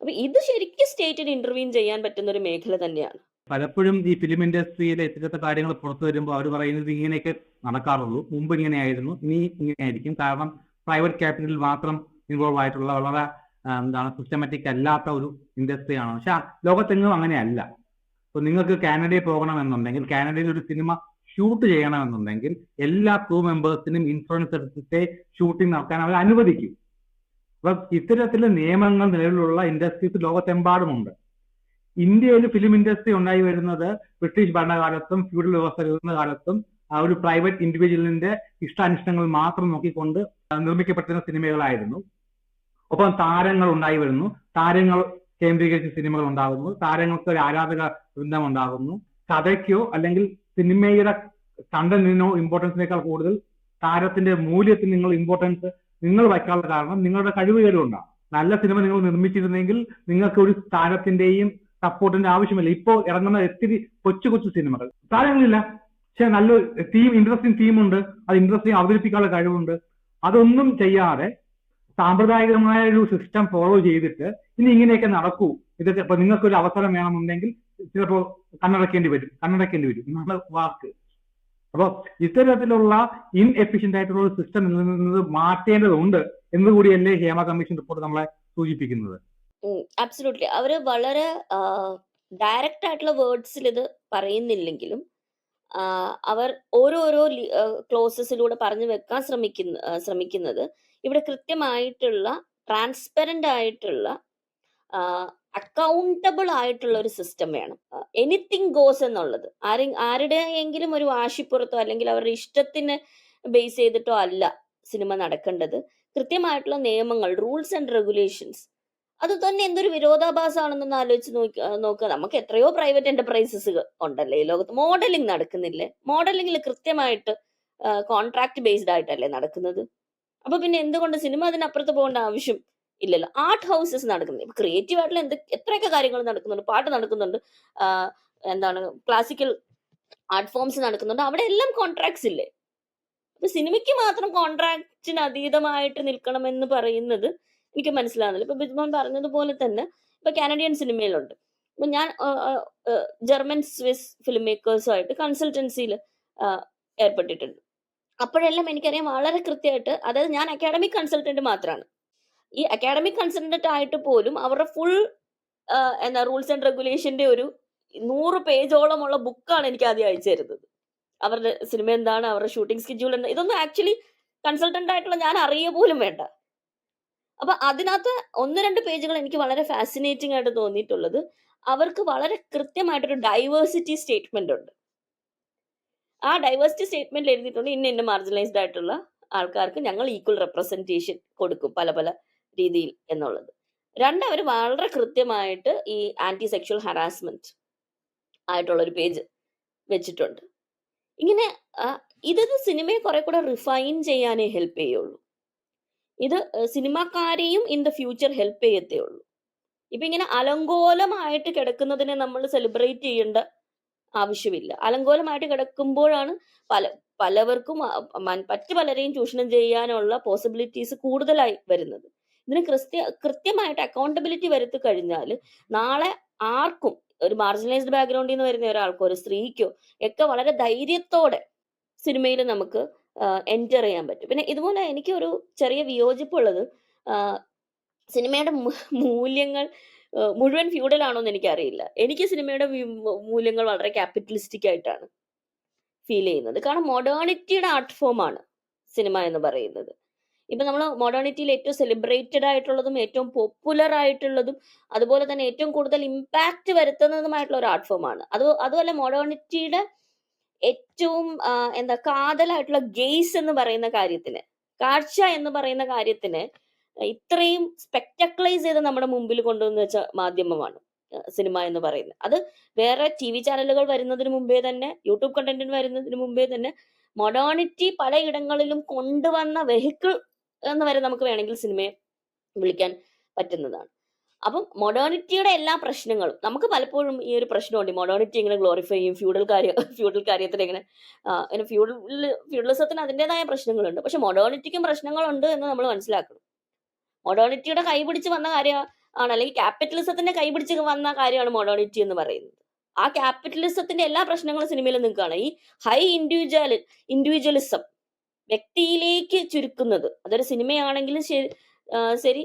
അപ്പൊ ഇത് ശരിക്കും സ്റ്റേറ്റിന് ഇന്റർവ്യൂ ചെയ്യാൻ പറ്റുന്ന ഒരു മേഖല തന്നെയാണ്. പലപ്പോഴും ഈ ഫിലിം ഇൻഡസ്ട്രിയിലെ ഇത്തരത്തെ കാര്യങ്ങൾ പുറത്തു വരുമ്പോൾ അവർ പറയുന്നത് ഇങ്ങനെയൊക്കെ നടക്കാറുള്ളൂ. മുമ്പ് ഇങ്ങനെയായിരുന്നു ഇനി ഇങ്ങനെയായിരിക്കും. കാരണം പ്രൈവറ്റ് ക്യാപിറ്റലിൽ മാത്രം ഇൻവോൾവ് ആയിട്ടുള്ള വളരെ എന്താണ് സിസ്റ്റമാറ്റിക് അല്ലാത്ത ഒരു ഇൻഡസ്ട്രിയാണ് പക്ഷെ ലോകത്തെങ്ങും അങ്ങനെയല്ല. ഇപ്പൊ നിങ്ങൾക്ക് കാനഡയിൽ പോകണമെന്നുണ്ടെങ്കിൽ കാനഡയിൽ ഒരു സിനിമ ഷൂട്ട് ചെയ്യണമെന്നുണ്ടെങ്കിൽ എല്ലാ ക്രൂ മെമ്പേഴ്സിനും ഇൻഷുറൻസ് എടുത്തിട്ട് ഷൂട്ടിംഗ് നടത്താൻ അവർ അനുവദിക്കും. അപ്പൊ ഇത്തരത്തിലെ നിയമങ്ങൾ നിലവിലുള്ള ഇൻഡസ്ട്രീസ് ലോകത്തെമ്പാടുമുണ്ട്. ഇന്ത്യയിൽ ഫിലിം ഇൻഡസ്ട്രി ഉണ്ടായി വരുന്നത് ബ്രിട്ടീഷ് ഭരണകാലത്തും ഫ്യൂഡൽ വ്യവസ്ഥ വരുന്ന കാലത്തും ആ ഒരു പ്രൈവറ്റ് ഇൻഡിവിജ്വലിന്റെ ഇഷ്ടാനിഷ്ടങ്ങൾ മാത്രം നോക്കിക്കൊണ്ട് നിർമ്മിക്കപ്പെട്ടിരുന്ന സിനിമകളായിരുന്നു. ഒപ്പം താരങ്ങൾ ഉണ്ടായി വരുന്നു. താരങ്ങൾ കേന്ദ്രീകരിച്ച് സിനിമകൾ ഉണ്ടാകുന്നു. താരങ്ങൾക്ക് ഒരു ആരാധക വൃന്ദം ഉണ്ടാകുന്നു. കഥയ്ക്കോ അല്ലെങ്കിൽ സിനിമയുടെ കണ്ടന്റിനോ ഇമ്പോർട്ടൻസിനേക്കാൾ കൂടുതൽ താരത്തിന്റെ മൂല്യത്തിന് നിങ്ങൾ ഇമ്പോർട്ടൻസ് നിങ്ങൾ വയ്ക്കാനുള്ള കാരണം നിങ്ങളുടെ കഴിവുകേടുകൊണ്ടാണ്. നല്ല സിനിമ നിങ്ങൾ നിർമ്മിച്ചിരുന്നെങ്കിൽ നിങ്ങൾക്ക് ഒരു താരത്തിന്റെയും സപ്പോർട്ടിന്റെ ആവശ്യമില്ല. ഇപ്പോൾ ഇറങ്ങുന്ന ഒത്തിരി കൊച്ചു കൊച്ചു സിനിമകൾ. താരങ്ങളില്ല പക്ഷെ നല്ലൊരു തീം ഇൻട്രസ്റ്റിംഗ് തീമുണ്ട് അത് ഇൻട്രസ്റ്റിംഗ് അവതരിപ്പിക്കാനുള്ള കഴിവുണ്ട്. അതൊന്നും ചെയ്യാതെ സാമ്പ്രദായികമായ ഒരു സിസ്റ്റം ഫോളോ ചെയ്തിട്ട് ഇനി ഇങ്ങനെയൊക്കെ നടക്കൂ. ഇതൊക്കെ ഇപ്പൊ നിങ്ങൾക്ക് ഒരു അവസരം വേണമെന്നുണ്ടെങ്കിൽ ചിലപ്പോൾ കണ്ണടക്കേണ്ടി വരും. കണ്ണടക്കേണ്ടി വരും. എന്നാണ് വാക്ക്. അപ്പൊ ഇത്തരത്തിലുള്ള ഇൻഎഫിഷ്യന്റ് ആയിട്ടുള്ള ഒരു സിസ്റ്റം നിലനിന്നത് മാറ്റേണ്ടതുണ്ട് എന്നുകൂടിയല്ലേ ഹേമ കമ്മീഷൻ റിപ്പോർട്ട് നമ്മളെ സൂചിപ്പിക്കുന്നത്. അബ്സല്യൂട്ട്ലി അവർ വളരെ ഡയറക്റ്റ് ആയിട്ടുള്ള വേർഡ്സിൽ ഇത് പറയുന്നില്ലെങ്കിലും അവർ ഓരോരോ ക്ലോസസിലൂടെ പറഞ്ഞു വെക്കാൻ ശ്രമിക്കുന്ന ശ്രമിക്കുന്നത് ഇവിടെ കൃത്യമായിട്ടുള്ള ട്രാൻസ്പെറന്റ് ആയിട്ടുള്ള അക്കൗണ്ടബിൾ ആയിട്ടുള്ള ഒരു സിസ്റ്റം വേണം. എനിത്തിങ് ഗോസ് എന്നുള്ളത്. ആരെ ആരുടെയെങ്കിലും ഒരു വാശിപ്പുറത്തോ അല്ലെങ്കിൽ അവരുടെ ഇഷ്ടത്തിന് ബേസ് ചെയ്തിട്ടോ അല്ല സിനിമ നടക്കേണ്ടത്. കൃത്യമായിട്ടുള്ള നിയമങ്ങൾ റൂൾസ് ആൻഡ് റെഗുലേഷൻസ് അത് തന്നെ എന്തൊരു വിരോധാഭാസമാണെന്നൊന്ന് ആലോചിച്ച് നോക്കി നോക്കുക നമുക്ക് എത്രയോ പ്രൈവറ്റ് എന്റർപ്രൈസസ് ഉണ്ടല്ലേ ഈ ലോകത്ത്. മോഡലിംഗ് നടക്കുന്നില്ലേ? മോഡലിംഗിൽ കൃത്യമായിട്ട് കോൺട്രാക്ട് ബേസ്ഡ് ആയിട്ടല്ലേ നടക്കുന്നത്? അപ്പൊ പിന്നെ എന്തുകൊണ്ട് സിനിമ അതിനപ്പുറത്ത് പോകേണ്ട ആവശ്യം ഇല്ലല്ലോ? ആർട്ട് ഹൗസസ് നടക്കുന്നില്ല? ക്രിയേറ്റീവ് ആയിട്ടുള്ള എന്ത് എത്രയൊക്കെ കാര്യങ്ങൾ നടക്കുന്നുണ്ട്. പാട്ട് നടക്കുന്നുണ്ട്. എന്താണ് ക്ലാസിക്കൽ ആർട്ട് ഫോംസ് നടക്കുന്നുണ്ട്. അവിടെ എല്ലാം കോൺട്രാക്ട്സ് ഇല്ലേ? അപ്പൊ സിനിമയ്ക്ക് മാത്രം കോൺട്രാക്റ്റിന് അതീതമായിട്ട് നിൽക്കണമെന്ന് പറയുന്നത് എനിക്ക് മനസ്സിലാകുന്നില്ല ഇപ്പൊ ബിജ്മോൻ പറഞ്ഞതുപോലെ തന്നെ ഇപ്പൊ കാനഡിയൻ സിനിമയിലുണ്ട് അപ്പൊ ഞാൻ ജർമ്മൻ സ്വിസ് ഫിലിം മേക്കേഴ്സുമായിട്ട് കൺസൾട്ടൻസിയിൽ ഏർപ്പെട്ടിട്ടുണ്ട്. അപ്പോഴെല്ലാം എനിക്കറിയാം വളരെ കൃത്യമായിട്ട് അതായത് ഞാൻ അക്കാഡമിക് കൺസൾട്ടന്റ് മാത്രമാണ് ഈ അക്കാഡമിക് കൺസൾട്ടന്റ് ആയിട്ട് പോലും അവരുടെ ഫുൾ എന്താ റൂൾസ് ആൻഡ് റെഗുലേഷന്റെ ഒരു നൂറ് പേജോളമുള്ള ബുക്കാണ് എനിക്ക് ആദ്യം അയച്ചു തരുന്നത്. അവരുടെ സിനിമ എന്താണ് അവരുടെ ഷൂട്ടിംഗ് സ്കെഡ്യൂൾ എന്താ ഇതൊന്നും ആക്ച്വലി കൺസൾട്ടന്റ് ആയിട്ടുള്ള ഞാൻ അറിയ പോലും വേണ്ട. അപ്പൊ അതിനകത്ത് ഒന്ന് രണ്ട് പേജുകൾ എനിക്ക് വളരെ ഫാസിനേറ്റിംഗ് ആയിട്ട് തോന്നിയിട്ടുള്ളത്. അവർക്ക് വളരെ കൃത്യമായിട്ടൊരു ഡൈവേഴ്സിറ്റി സ്റ്റേറ്റ്മെന്റ് ഉണ്ട്. ആ ഡൈവേഴ്സിറ്റി സ്റ്റേറ്റ്മെന്റ് എഴുതിയിട്ടുണ്ട് ഇന്ന ഇന്ന മാർജിനലൈസ്ഡ് ആയിട്ടുള്ള ആൾക്കാർക്ക് ഞങ്ങൾ ഈക്വൽ റെപ്രസെന്റേഷൻ കൊടുക്കും പല പല രീതിയിൽ എന്നുള്ളത്. രണ്ട് അവർ വളരെ കൃത്യമായിട്ട് ഈ ആന്റി സെക്ഷൽ ഹറാസ്മെന്റ് ആയിട്ടുള്ള ഒരു പേജ് വെച്ചിട്ടുണ്ട്. ഇങ്ങനെ ഇതൊരു സിനിമയെ കുറെ കൂടെ റിഫൈൻ ചെയ്യാനേ ഹെൽപ്പ് ചെയ്യുള്ളൂ. ഇത് സിനിമാക്കാരെയും ഇൻ ദ ഫ്യൂച്ചർ ഹെൽപ്പ് ചെയ്യത്തേ ഉള്ളൂ. ഇപ്പൊ ഇങ്ങനെ അലങ്കോലമായിട്ട് കിടക്കുന്നതിനെ നമ്മൾ സെലിബ്രേറ്റ് ചെയ്യേണ്ട ആവശ്യമില്ല. അലങ്കോലമായിട്ട് കിടക്കുമ്പോഴാണ് പല പലവർക്കും മറ്റു പലരെയും ചൂഷണം ചെയ്യാനുള്ള പോസിബിലിറ്റീസ് കൂടുതലായി വരുന്നത്. ഇതിന് കൃത്യ കൃത്യമായിട്ട് അക്കൗണ്ടബിലിറ്റി വരുത്തി കഴിഞ്ഞാൽ നാളെ ആർക്കും ഒരു മാർജിനലൈസ്ഡ് ബാക്ക്ഗ്രൗണ്ടിൽ നിന്ന് വരുന്ന ഒരാൾക്കോ ഒരു സ്ത്രീക്കോ ഒക്കെ വളരെ ധൈര്യത്തോടെ സിനിമയിൽ നമുക്ക് എന്റർ ചെയ്യാൻ പറ്റും. പിന്നെ ഇതുപോലെ എനിക്കൊരു ചെറിയ വിയോജിപ്പുള്ളത് സിനിമയുടെ മൂല്യങ്ങൾ മുഴുവൻ ഫ്യൂഡലാണോ എന്ന് എനിക്കറിയില്ല. എനിക്ക് സിനിമയുടെ മൂല്യങ്ങൾ വളരെ ക്യാപിറ്റലിസ്റ്റിക് ആയിട്ടാണ് ഫീൽ ചെയ്യുന്നത്. കാരണം മോഡേണിറ്റിയുടെ ആർട്ട് ഫോമാണ് സിനിമ എന്ന് പറയുന്നത്. ഇപ്പൊ നമ്മൾ മോഡേണിറ്റിയിൽ ഏറ്റവും സെലിബ്രേറ്റഡ് ആയിട്ടുള്ളതും ഏറ്റവും പോപ്പുലർ ആയിട്ടുള്ളതും അതുപോലെ തന്നെ ഏറ്റവും കൂടുതൽ ഇമ്പാക്റ്റ് വരുത്തുന്നതുമായിട്ടുള്ള ഒരു ആർട്ട് ഫോമാണ് അത് അതുപോലെ മോഡേണിറ്റിയുടെ ഏറ്റവും എന്താ കാതലായിട്ടുള്ള ഗെയ്സ് എന്ന് പറയുന്ന കാര്യത്തിന് കാഴ്ച എന്ന് പറയുന്ന കാര്യത്തിന് ഇത്രയും സ്പെക്ടക്ലൈസ് ചെയ്ത് നമ്മുടെ മുമ്പിൽ കൊണ്ടുവന്ന് വെച്ച മാധ്യമമാണ് സിനിമ എന്ന് പറയുന്നത്. അത് വേറെ ടി വി ചാനലുകൾ വരുന്നതിന് മുമ്പേ തന്നെ യൂട്യൂബ് കണ്ടന്റിന് വരുന്നതിന് മുമ്പേ തന്നെ മൊഡേണിറ്റി പലയിടങ്ങളിലും കൊണ്ടുവന്ന വെഹിക്കിൾ എന്ന് വരെ നമുക്ക് വേണമെങ്കിൽ സിനിമയെ വിളിക്കാൻ പറ്റുന്നതാണ്. അപ്പം മൊഡേണിറ്റിയുടെ എല്ലാ പ്രശ്നങ്ങളും നമുക്ക് പലപ്പോഴും ഈ ഒരു പ്രശ്നമുണ്ട്. മൊഡേണിറ്റി ഇങ്ങനെ ഗ്ലോറിഫൈ ചെയ്യും ഫ്യൂഡൽ കാര്യം ഫ്യൂഡൽ കാര്യത്തിൽ ഇങ്ങനെ ഇങ്ങനെ ഫ്യൂഡൽ ഫ്യൂഡലിസത്തിന് അതിന്റെതായ പ്രശ്നങ്ങളുണ്ട്. പക്ഷെ മൊഡേണിറ്റിക്കും പ്രശ്നങ്ങളുണ്ട് എന്ന് നമ്മൾ മനസ്സിലാക്കണം. മൊഡേണിറ്റിയുടെ കൈപിടിച്ച് വന്ന കാര്യമാണ് അല്ലെങ്കിൽ ക്യാപിറ്റലിസത്തിന്റെ കൈപിടിച്ച് വന്ന കാര്യമാണ് മൊഡേണിറ്റി എന്ന് പറയുന്നത്. ആ ക്യാപിറ്റലിസത്തിന്റെ എല്ലാ പ്രശ്നങ്ങളും സിനിമയിൽ നിൽക്കുകയാണ് ഈ ഹൈ ഇൻഡിവിജ്വൽ ഇൻഡിവിജ്വലിസം വ്യക്തിയിലേക്ക് ചുരുക്കുന്നത് അതൊരു സിനിമയാണെങ്കിലും ശരി ശരി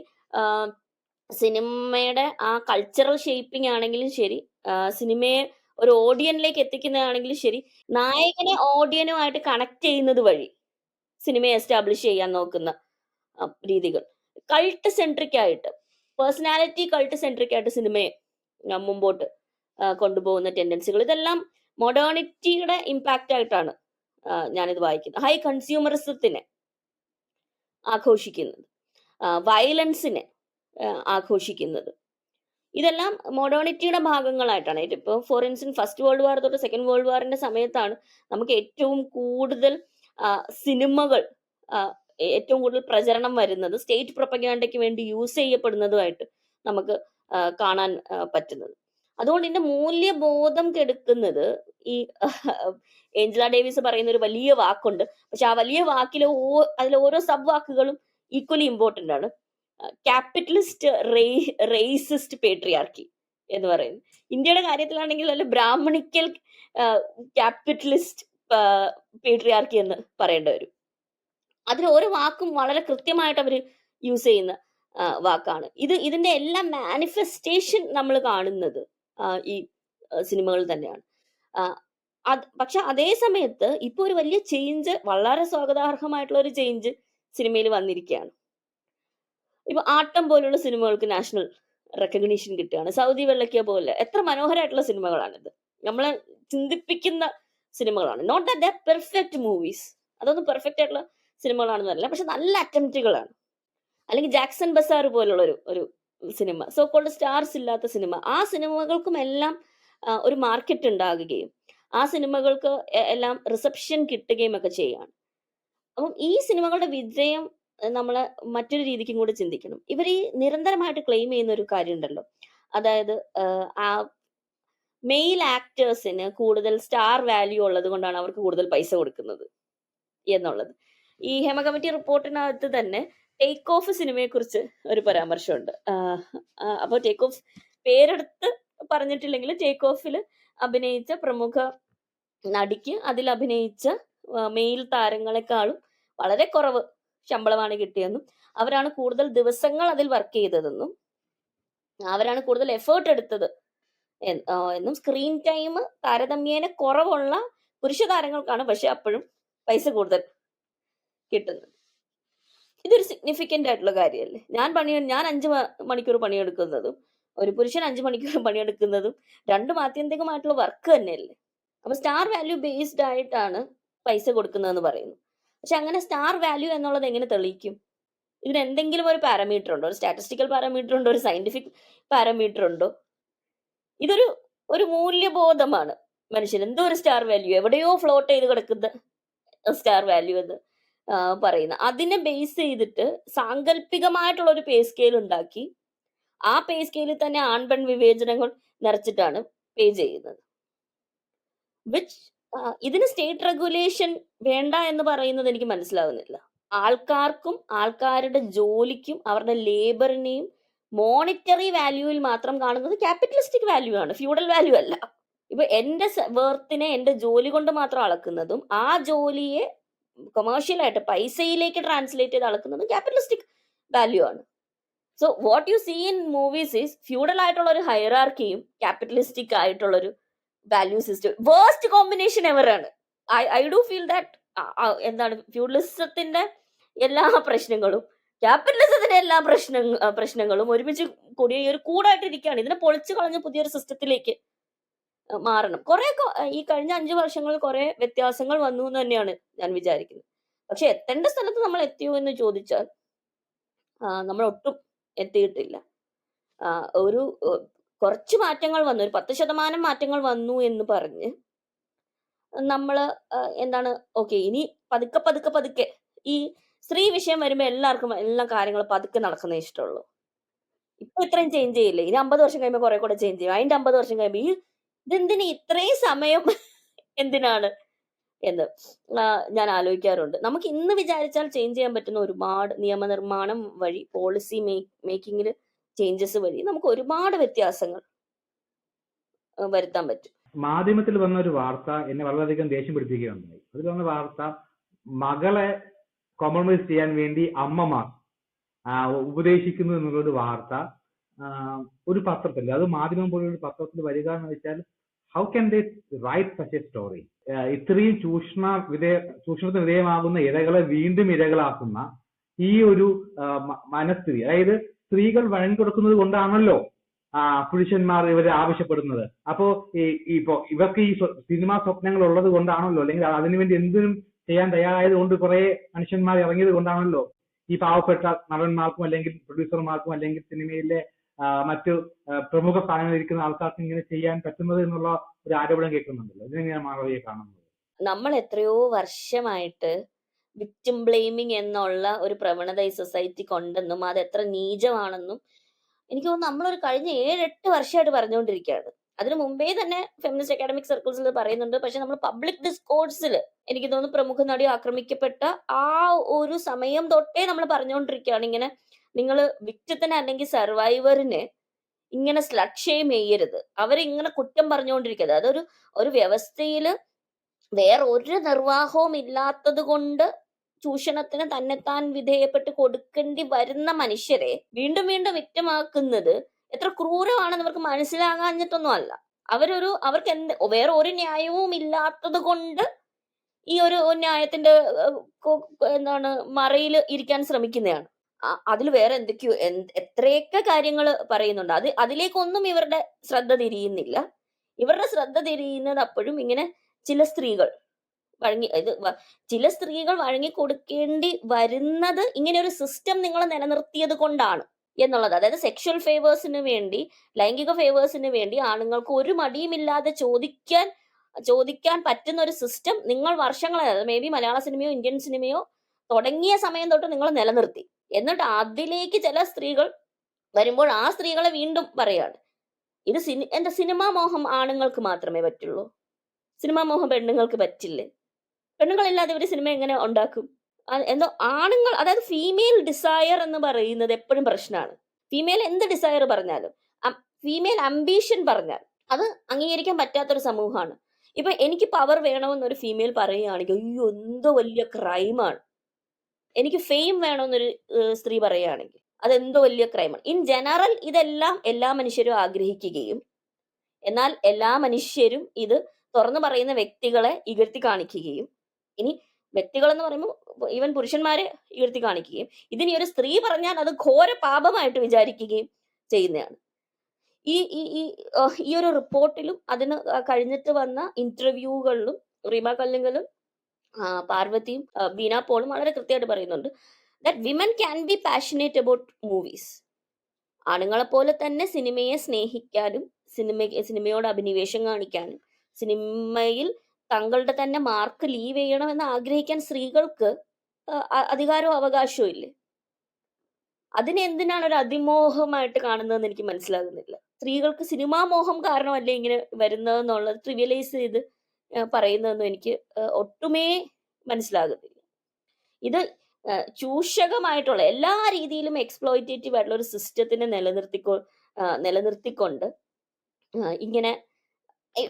സിനിമയുടെ ആ കൾച്ചറൽ ഷേപ്പിംഗ് ആണെങ്കിലും ശരി. സിനിമയെ ഒരു ഓഡിയനിലേക്ക് എത്തിക്കുന്നതാണെങ്കിലും ശരി. നായകനെ ഓഡിയനുമായിട്ട് കണക്ട് ചെയ്യുന്നത് വഴി സിനിമയെ എസ്റ്റാബ്ലിഷ് ചെയ്യാൻ നോക്കുന്ന രീതികൾ. കൾട്ട് സെൻട്രിക് ആയിട്ട് പേഴ്സണാലിറ്റി കൾട്ട് സെൻട്രിക് ആയിട്ട് സിനിമയെ മുമ്പോട്ട് കൊണ്ടുപോകുന്ന ടെൻഡൻസികൾ ഇതെല്ലാം മോഡേണിറ്റിയുടെ ഇമ്പാക്റ്റ് ആയിട്ടാണ് ഞാനിത് വായിക്കുന്നത്. ഹൈ കൺസ്യൂമറിസത്തിനെ ആഘോഷിക്കുന്നത്. വയലൻസിനെ ആഘോഷിക്കുന്നത്. ഇതെല്ലാം മോഡേണിറ്റിയുടെ ഭാഗങ്ങളായിട്ടാണ്. ഇപ്പോൾ for instance first world war തൊട്ട് സെക്കൻഡ് വേൾഡ് വാറിന്റെ സമയത്താണ് നമുക്ക് ഏറ്റവും കൂടുതൽ സിനിമകൾ ഏറ്റവും കൂടുതൽ പ്രചരണം വരുന്നത് സ്റ്റേറ്റ് പ്രൊപ്പഗാൻഡയ്ക്ക് വേണ്ടി യൂസ് ചെയ്യപ്പെടുന്നതുമായിട്ട് നമുക്ക് കാണാൻ പറ്റുന്നത്. അതുകൊണ്ട് ഇതിന്റെ മൂല്യബോധം കെടുക്കുന്നത് ഈ ഏഞ്ചല ഡേവിസ് പറയുന്ന ഒരു വലിയ വാക്കുണ്ട്. പക്ഷെ ആ വലിയ വാക്കിലെ ഓ അതിലെ ഓരോ സബ് വാക്കുകളും ഈക്വലി ഇമ്പോർട്ടന്റ് ആണ്. ക്യാപിറ്റലിസ്റ്റ് റേസിസ്റ്റ് പേട്രിയാർക്കി എന്ന് പറയുന്നത്. ഇന്ത്യയുടെ കാര്യത്തിലാണെങ്കിൽ അല്ല ബ്രാഹ്മണിക്കൽ ക്യാപിറ്റലിസ്റ്റ് പേട്രിയാർക്കി എന്ന് പറയേണ്ടി വരും. അതിന് ഓരോ വാക്കും വളരെ കൃത്യമായിട്ട് അവർ യൂസ് ചെയ്യുന്ന വാക്കാണ്. ഇത് ഇതിന്റെ എല്ലാ മാനിഫെസ്റ്റേഷൻ നമ്മൾ കാണുന്നത് ഈ സിനിമകളിൽ തന്നെയാണ്. പക്ഷെ അതേ സമയത്ത് ഇപ്പൊ ഒരു വലിയ ചേഞ്ച് വളരെ സ്വാഗതാർഹമായിട്ടുള്ള ഒരു ചേഞ്ച് സിനിമയിൽ വന്നിരിക്കുകയാണ്. ഇപ്പൊ ആട്ടം പോലുള്ള സിനിമകൾക്ക് നാഷണൽ റെക്കഗ്നീഷൻ കിട്ടുകയാണ്. സൗദി വെള്ളക്കിയ പോലെ എത്ര മനോഹരമായിട്ടുള്ള സിനിമകളാണിത്. നമ്മളെ ചിന്തിപ്പിക്കുന്ന സിനിമകളാണ്. നോട്ട് ദ പെർഫെക്റ്റ് മൂവീസ് അതൊന്നും പെർഫെക്റ്റ് ആയിട്ടുള്ള സിനിമകളാണെന്നല്ല പക്ഷെ നല്ല അറ്റംപ്റ്റുകളാണ് അല്ലെങ്കിൽ ജാക്സൺ ബസാർ പോലുള്ള ഒരു ഒരു സിനിമ സോ കോൾഡ് സ്റ്റാർസ് ഇല്ലാത്ത സിനിമ ആ സിനിമകൾക്കും എല്ലാം ഒരു മാർക്കറ്റ് ഉണ്ടാകുകയും ആ സിനിമകൾക്ക് എല്ലാം റിസപ്ഷൻ കിട്ടുകയും ഒക്കെ ചെയ്യാണ് അപ്പം ഈ സിനിമകളുടെ വിജയം നമ്മൾ മറ്റൊരു രീതിക്കും കൂടെ ചിന്തിക്കണം. ഇവർ ഈ നിരന്തരമായിട്ട് ക്ലെയിം ചെയ്യുന്ന ഒരു കാര്യം ഉണ്ടല്ലോ അതായത് ആ, മെയിൽ ആക്ടേഴ്സിന് കൂടുതൽ സ്റ്റാർ വാല്യൂ ഉള്ളത് കൊണ്ടാണ് അവർക്ക് കൂടുതൽ പൈസ കൊടുക്കുന്നത് എന്നുള്ളത്. ഈ ഹേമ കമ്മിറ്റി റിപ്പോർട്ടിനകത്ത് തന്നെ ടേക്ക് ഓഫ് സിനിമയെ കുറിച്ച് ഒരു പരാമർശമുണ്ട്. അപ്പോൾ ടേക്ക് ഓഫ് പേരെടുത്ത് പറഞ്ഞിട്ടില്ലെങ്കിൽ ടേക്ക് ഓഫിൽ അഭിനയിച്ച പ്രമുഖ നടിക്ക് അതിൽ അഭിനയിച്ച മെയിൽ താരങ്ങളെക്കാളും വളരെ കുറവ് ശമ്പളമാണ് കിട്ടിയതെന്നും അവരാണ് കൂടുതൽ ദിവസങ്ങൾ അതിൽ വർക്ക് ചെയ്തതെന്നും അവരാണ് കൂടുതൽ എഫേർട്ട് എടുത്തത് എന്നും സ്ക്രീൻ ടൈം താരതമ്യേന കുറവുള്ള പുരുഷ താരങ്ങൾക്കാണ് പക്ഷെ അപ്പോഴും പൈസ കൂടുതൽ കിട്ടുന്നത്. ഇതൊരു സിഗ്നിഫിക്കന്റ് ആയിട്ടുള്ള കാര്യമല്ലേ? ഞാൻ പണി ഞാൻ അഞ്ച് മണിക്കൂർ പണിയെടുക്കുന്നതും ഒരു പുരുഷൻ അഞ്ച് മണിക്കൂർ പണിയെടുക്കുന്നതും രണ്ടും ആത്യന്തികമായിട്ടുള്ള വർക്ക് തന്നെയല്ലേ? അപ്പൊ സ്റ്റാർ വാല്യൂ ബേസ്ഡ് ആയിട്ടാണ് പൈസ കൊടുക്കുന്നതെന്ന് പറയുന്നു. പക്ഷെ അങ്ങനെ സ്റ്റാർ വാല്യൂ എന്നുള്ളത് എങ്ങനെ തെളിയിക്കും? ഇതിന് എന്തെങ്കിലും ഒരു പാരാമീറ്റർ ഉണ്ടോ? ഒരു സ്റ്റാറ്റിസ്റ്റിക്കൽ പാരാമീറ്റർ ഉണ്ടോ? ഒരു സയന്റിഫിക് പാരാമീറ്റർ ഉണ്ടോ? ഇതൊരു ഒരു മൂല്യബോധമാണ് മനുഷ്യൻ എന്തോ ഒരു സ്റ്റാർ വാല്യൂ എവിടെയോ ഫ്ലോട്ട് ചെയ്ത് കിടക്കുന്ന സ്റ്റാർ വാല്യൂ എന്ന് പറയുന്ന. അതിനെ ബേസ് ചെയ്തിട്ട് സാങ്കല്പികമായിട്ടുള്ള ഒരു പേ സ്കെയിൽ ഉണ്ടാക്കി ആ പേ സ്കെയിലിൽ തന്നെ ആൺപെൺ വിവേചനങ്ങൾ നിറച്ചിട്ടാണ് പേ ചെയ്യുന്നത്. വിച്ച് ഇതിന് സ്റ്റേറ്റ് റെഗുലേഷൻ വേണ്ട എന്ന് പറയുന്നത് എനിക്ക് മനസ്സിലാവുന്നില്ല. ആൾക്കാർക്കും ആൾക്കാരുടെ ജോലിക്കും അവരുടെ ലേബറിനെയും മോണിറ്ററി വാല്യൂവിൽ മാത്രം കാണുന്നത് ക്യാപിറ്റലിസ്റ്റിക് വാല്യൂ ആണ് ഫ്യൂഡൽ വാല്യൂ അല്ല. ഇപ്പൊ എന്റെ വേർത്തിനെ എന്റെ ജോലി കൊണ്ട് മാത്രം അളക്കുന്നതും ആ ജോലിയെ കൊമേഴ്ഷ്യൽ ആയിട്ട് പൈസയിലേക്ക് ട്രാൻസ്ലേറ്റ് ചെയ്ത് അളക്കുന്നതും ക്യാപിറ്റലിസ്റ്റിക് വാല്യൂ ആണ്. So what you see in movies is feudal ആയിട്ടുള്ള ഒരു ഹൈറാർക്കിയും ക്യാപിറ്റലിസ്റ്റിക് ആയിട്ടുള്ള ഒരു value system worst combination എവറാണ് I I do feel that എന്താണ് ഫ്യൂഡലിസത്തിന്റെ എല്ലാ പ്രശ്നങ്ങളും ക്യാപിറ്റലിസത്തിന്റെ എല്ലാ പ്രശ്ന പ്രശ്നങ്ങളും ഒരുമിച്ച് കൂടി ഒരു കൂടായിട്ട് ഇരിക്കുകയാണ് ഇതിനെ പൊളിച്ചു കളഞ്ഞ പുതിയൊരു സിസ്റ്റത്തിലേക്ക് മാറണം. കുറെ ഈ കഴിഞ്ഞ അഞ്ചു വർഷങ്ങളിൽ കുറെ വ്യത്യാസങ്ങൾ വന്നു എന്ന് തന്നെയാണ് ഞാൻ വിചാരിക്കുന്നത്. പക്ഷെ എത്തേണ്ട സ്ഥലത്ത് നമ്മൾ എത്തിയോ എന്ന് ചോദിച്ചാൽ നമ്മൾ ഒട്ടും എത്തിയിട്ടില്ല. ഒരു കുറച്ച് മാറ്റങ്ങൾ വന്നു ഒരു പത്ത് ശതമാനം മാറ്റങ്ങൾ വന്നു എന്ന് പറഞ്ഞ് നമ്മൾ എന്താണ് ഓക്കെ ഇനി പതുക്കെ പതുക്കെ പതുക്കെ ഈ സ്ത്രീ വിഷയം വരുമ്പോൾ എല്ലാവർക്കും എല്ലാ കാര്യങ്ങളും പതുക്കെ നടക്കുന്ന ഇഷ്ടമുള്ളൂ. ഇപ്പൊ ഇത്രയും ചേഞ്ച് ചെയ്യില്ലേ? ഇനി അമ്പത് വർഷം കഴിയുമ്പോൾ കുറെ കൂടെ ചേഞ്ച് ചെയ്യും. അതിന്റെ അമ്പത് വർഷം കഴിയുമ്പോൾ ഈ ഇതെന്തിന് ഇത്രയും സമയം എന്തിനാണ് എന്ന് ഞാൻ ആലോചിക്കാറുണ്ട്. നമുക്ക് ഇന്ന് വിചാരിച്ചാൽ ചേഞ്ച് ചെയ്യാൻ പറ്റുന്ന ഒരുപാട് നിയമനിർമ്മാണം വഴി പോളിസി മേക്കിങ്ങിൽ ചേഞ്ചസ് വഴി നമുക്ക് ഒരുപാട് വ്യത്യാസങ്ങൾ വരുത്താൻ പറ്റും. മാധ്യമത്തിൽ വന്ന ഒരു വാർത്ത എന്നെ വളരെയധികം ദേഷ്യം പിടിപ്പിക്കുകയുണ്ടായി. അതിൽ വന്ന വാർത്ത മകളെ കോംപ്രമൈസ് ചെയ്യാൻ വേണ്ടി അമ്മമാർ ഉപദേശിക്കുന്നു എന്നുള്ളൊരു വാർത്ത ഒരു പത്രത്തിൽ അത് മാധ്യമം പോലെ ഒരു പത്രത്തിൽ വരിക എന്ന് വെച്ചാൽ how can they write such a story ഇത്രയും ചൂഷണ വിധേയ ചൂഷണത്തിന് വിധേയമാകുന്ന ഇരകളെ വീണ്ടും ഇരകളാക്കുന്ന ഈ ഒരു മനസ്ഥിതി. അതായത് സ്ത്രീകൾ വഴങ്ങിക്കൊടുക്കുന്നത് കൊണ്ടാണല്ലോ ആ, പുരുഷന്മാർ ഇവരെ ആവശ്യപ്പെടുന്നത്. അപ്പോ ഈ ഇപ്പോ ഇവർക്ക് ഈ സിനിമ സ്വപ്നങ്ങൾ ഉള്ളത് കൊണ്ടാണല്ലോ അല്ലെങ്കിൽ അതിനുവേണ്ടി എന്തിനും ചെയ്യാൻ തയ്യാറായത് കൊണ്ട് കുറെ മനുഷ്യന്മാർ ഇറങ്ങിയത് കൊണ്ടാണല്ലോ ഈ പാവപ്പെട്ട നടന്മാർക്കും അല്ലെങ്കിൽ പ്രൊഡ്യൂസർമാർക്കും അല്ലെങ്കിൽ സിനിമയിലെ മറ്റു പ്രമുഖ സ്ഥാനങ്ങളിൽ ഇരിക്കുന്ന ആൾക്കാർക്ക് ഇങ്ങനെ ചെയ്യാൻ പറ്റുന്നത് എന്നുള്ള ഒരു ആരോപണം കേൾക്കുന്നുണ്ടല്ലോ. ഇതിനെങ്ങനെയാണ് മാളവിയെ കാണുന്നത്? നമ്മൾ എത്രയോ വർഷമായിട്ട് വിക്ടിം ബ്ലെയിമിങ് എന്നുള്ള ഒരു പ്രവണത ഈ സൊസൈറ്റിക്ക് ഉണ്ടെന്നും അത് എത്ര നീചമാണെന്നും എനിക്ക് തോന്നുന്നു നമ്മളൊരു കഴിഞ്ഞ ഏഴെട്ട് വർഷമായിട്ട് പറഞ്ഞുകൊണ്ടിരിക്കുകയാണ്. അതിനു മുമ്പേ തന്നെ ഫെമിനിസ്റ്റ് അക്കാഡമിക് സർക്കിൾസിൽ പറയുന്നുണ്ട്. പക്ഷെ നമ്മൾ പബ്ലിക് ഡിസ്കോഴ്സിൽ എനിക്ക് തോന്നുന്നു പ്രമുഖ നടി ആക്രമിക്കപ്പെട്ട ആ ഒരു സമയം തൊട്ടേ നമ്മൾ പറഞ്ഞുകൊണ്ടിരിക്കുകയാണ്. ഇങ്ങനെ നിങ്ങൾ വിക്റ്റത്തിന് അല്ലെങ്കിൽ സർവൈവറിന് ഇങ്ങനെ സ്ലക്ഷയം ഷെയിം ചെയ്യരുത്. അവരിങ്ങനെ കുറ്റം പറഞ്ഞുകൊണ്ടിരിക്കരുത്. അതൊരു ഒരു വ്യവസ്ഥയിൽ വേറെ ഒരു നിർവാഹവും ഇല്ലാത്തത് കൊണ്ട് ചൂഷണത്തിന് തന്നെത്താൻ വിധേയപ്പെട്ട് കൊടുക്കേണ്ടി വരുന്ന മനുഷ്യരെ വീണ്ടും വീണ്ടും വ്യക്തമാക്കുന്നത് എത്ര ക്രൂരമാണെന്ന് അവർക്ക് മനസ്സിലാകാഞ്ഞിട്ടൊന്നും അല്ല. അവരൊരു അവർക്ക് എന്ത് വേറെ ഒരു ന്യായവും ഇല്ലാത്തത് കൊണ്ട് ഈ ഒരു ന്യായത്തിന്റെ എന്താണ് മറയിൽ ഇരിക്കാൻ ശ്രമിക്കുന്നതാണ്. അതിൽ വേറെ എന്തൊക്കെയോ എന്ത് എത്രയൊക്കെ കാര്യങ്ങൾ പറയുന്നുണ്ട്. അത് അതിലേക്കൊന്നും ഇവരുടെ ശ്രദ്ധ തിരിയുന്നില്ല. ഇവരുടെ ശ്രദ്ധ തിരിയുന്നത് അപ്പോഴും ഇങ്ങനെ ചില സ്ത്രീകൾ വഴങ്ങി ഇത് ചില സ്ത്രീകൾ വഴങ്ങി കൊടുക്കേണ്ടി വരുന്നത് ഇങ്ങനെ ഒരു സിസ്റ്റം നിങ്ങൾ നിലനിർത്തിയത് കൊണ്ടാണ് എന്നുള്ളത്. അതായത് സെക്ഷൽ ഫേവേഴ്സിന് വേണ്ടി ലൈംഗിക ഫേവേഴ്സിന് വേണ്ടി ആണുങ്ങൾക്ക് ഒരു മടിയുമില്ലാതെ ചോദിക്കാൻ ചോദിക്കാൻ പറ്റുന്ന ഒരു സിസ്റ്റം നിങ്ങൾ വർഷങ്ങളായി മേ ബി മലയാള സിനിമയോ ഇന്ത്യൻ സിനിമയോ തുടങ്ങിയ സമയം തൊട്ട് നിങ്ങൾ നിലനിർത്തി. എന്നിട്ട് അതിലേക്ക് ചില സ്ത്രീകൾ വരുമ്പോൾ ആ സ്ത്രീകളെ വീണ്ടും പറയാണ്. ഇത് സിനി എന്താ സിനിമാ മോഹം ആണുങ്ങൾക്ക് മാത്രമേ പറ്റുള്ളൂ. സിനിമാ മോഹം പെണ്ണുങ്ങൾക്ക് പറ്റില്ലേ? പെണ്ണുങ്ങളില്ലാതെ ഒരു സിനിമ എങ്ങനെ ഉണ്ടാക്കും? എന്തോ ആണുങ്ങൾ അതായത് ഫീമെയിൽ ഡിസയർ എന്ന് പറയുന്നത് എപ്പോഴും പ്രശ്നമാണ്. ഫീമെയിൽ എന്ത് ഡിസയർ പറഞ്ഞാലും ഫീമെയിൽ അംബീഷൻ പറഞ്ഞാൽ അത് അംഗീകരിക്കാൻ പറ്റാത്തൊരു സമൂഹമാണ്. ഇപ്പൊ എനിക്ക് പവർ വേണമെന്നൊരു ഫീമെയിൽ പറയുകയാണെങ്കിൽ അയ്യോ എന്തോ വലിയ ക്രൈമാണ് എനിക്ക് ഫെയിം വേണമെന്നൊരു സ്ത്രീ പറയുകയാണെങ്കിൽ അതെന്തോ വലിയ ക്രൈമാണ് ഇൻ ജനറൽ ഇതെല്ലാം എല്ലാ മനുഷ്യരും ആഗ്രഹിക്കുകയും എന്നാൽ എല്ലാ മനുഷ്യരും ഇത് തുറന്നു പറയുന്ന വ്യക്തികളെ ഇകഴ്ത്തി കാണിക്കുകയും ഇനി വ്യക്തികൾ എന്ന് പറയുമ്പോൾ ഈവൻ പുരുഷന്മാരെ ഇകഴ്ത്തി കാണിക്കുകയും ഇതിനി ഒരു സ്ത്രീ പറഞ്ഞാൽ അത് ഘോര പാപമായിട്ട് വിചാരിക്കുകയും ചെയ്യുന്നതാണ്. ഈ ഈ ഈ ഒരു റിപ്പോർട്ടിലും അതിന് കഴിഞ്ഞിട്ട് വന്ന ഇന്റർവ്യൂകളിലും റീമ കല്ലിങ്കലും പാർവതിയും ബീന പോളും വളരെ കൃത്യമായിട്ട് പറയുന്നുണ്ട് that women can be passionate about movies ആണുങ്ങളെ പോലെ തന്നെ സിനിമയെ സ്നേഹിക്കാനും സിനിമ സിനിമയോട് അഭിനിവേശം കാണിക്കാനും സിനിമയിൽ തങ്ങളുടെ തന്നെ മാർക്ക് ലീവ് ചെയ്യണമെന്ന് ആഗ്രഹിക്കാൻ സ്ത്രീകൾക്ക് അധികാരവും അവകാശവും ഇല്ലേ? അതിനെ എന്തിനാണ് ഒരു അതിമോഹമായിട്ട് കാണുന്നതെന്ന് എനിക്ക് മനസ്സിലാകുന്നില്ല. സ്ത്രീകൾക്ക് സിനിമാ മോഹം കാരണമല്ലേ ഇങ്ങനെ വരുന്നതെന്നുള്ളത് ട്രിവിയലൈസ് ചെയ്ത് പറയുന്നതെന്നും എനിക്ക് ഒട്ടുമേ മനസ്സിലാകുന്നില്ല. ഇത് ചൂഷകമായിട്ടുള്ള എല്ലാ രീതിയിലും എക്സ്പ്ലോയിറ്റേറ്റീവ് ആയിട്ടുള്ള ഒരു സിസ്റ്റത്തിനെ നിലനിർത്തിക്കൊ നിലനിർത്തിക്കൊണ്ട് ഇങ്ങനെ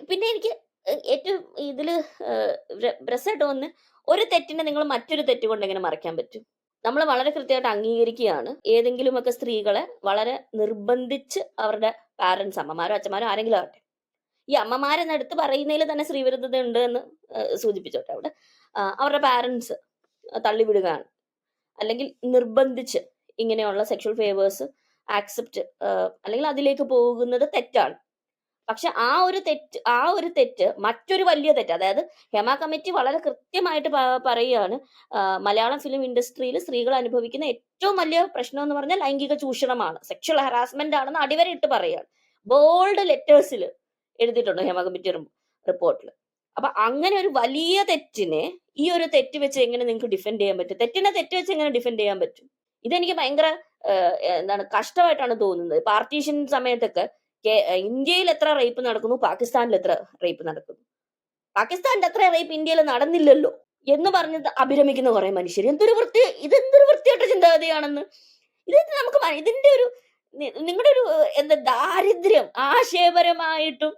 പിന്നെ എനിക്ക് ഏറ്റവും ഇതിൽ ബ്രസ്സായിട്ട് വന്ന് ഒരു തെറ്റിനെ നിങ്ങൾ മറ്റൊരു തെറ്റ് കൊണ്ട് എങ്ങനെ മറയ്ക്കാൻ പറ്റും? നമ്മൾ വളരെ കൃത്യമായിട്ട് അംഗീകരിക്കുകയാണ്. ഏതെങ്കിലുമൊക്കെ സ്ത്രീകളെ വളരെ നിർബന്ധിച്ച് അവരുടെ പാരൻസ് അമ്മമാരോ അച്ഛന്മാരോ ആരെങ്കിലും ആവട്ടെ. ഈ അമ്മമാരെന്നെടുത്ത് പറയുന്നതിൽ തന്നെ സ്ത്രീവിരുദ്ധത ഉണ്ട് എന്ന് സൂചിപ്പിച്ചോട്ടെ അവിടെ. അവരുടെ പാരൻസ് തള്ളിവിടുകയാണ്. അല്ലെങ്കിൽ നിർബന്ധിച്ച് ഇങ്ങനെയുള്ള സെക്ഷൽ ഫേവേഴ്സ് ആക്സെപ്റ്റ് അല്ലെങ്കിൽ അതിലേക്ക് പോകുന്നത് തെറ്റാണ്. പക്ഷെ ആ ഒരു തെറ്റ് ആ ഒരു തെറ്റ് മറ്റൊരു വലിയ തെറ്റ് അതായത് ഹെമ കമ്മിറ്റി വളരെ കൃത്യമായിട്ട് പറയുകയാണ് മലയാളം ഫിലിം ഇൻഡസ്ട്രിയിൽ സ്ത്രീകൾ അനുഭവിക്കുന്ന ഏറ്റവും വലിയ പ്രശ്നം എന്ന് പറഞ്ഞാൽ ലൈംഗിക ചൂഷണമാണ് സെക്ഷൽ ഹറാസ്മെന്റ് ആണെന്ന് അടിവരെ ഇട്ട് പറയുകയാണ്. ബോൾഡ് ലെറ്റേഴ്സിൽ എഴുതിയിട്ടുണ്ട് ഹെമ കമ്മിറ്റി റിപ്പോർട്ടിൽ അപ്പൊ അങ്ങനെ ഒരു വലിയ തെറ്റിനെ ഈ ഒരു തെറ്റ് വെച്ച് എങ്ങനെ നിങ്ങൾക്ക് ഡിഫെൻഡ് ചെയ്യാൻ പറ്റും? തെറ്റിനെ തെറ്റ് വെച്ച് എങ്ങനെ ഡിഫെൻഡ് ചെയ്യാൻ പറ്റും? ഇതെനിക്ക് ഭയങ്കര എന്താണ് കഷ്ടമായിട്ടാണ് തോന്നുന്നത്. പാർട്ടീഷൻ സമയത്തൊക്കെ ഇന്ത്യയിൽ എത്ര റേപ്പ് നടക്കുന്നു? പാകിസ്ഥാനിൽ എത്ര റേപ്പ് നടക്കുന്നു? പാകിസ്ഥാനിൽ എത്ര റേപ്പ് ഇന്ത്യയിൽ നടന്നില്ലല്ലോ എന്ന് പറഞ്ഞ് അഭിരമിക്കുന്ന കുറെ മനുഷ്യർ. എന്തൊരു വൃത്തി ഇതെന്തൊരു വൃത്തിയായിട്ട് ചിന്താഗതിയാണെന്ന്. ഇത് നമുക്ക് ഇതിന്റെ ഒരു നിങ്ങളുടെ ഒരു എന്താ ദാരിദ്ര്യം ആശയപരമായിട്ടും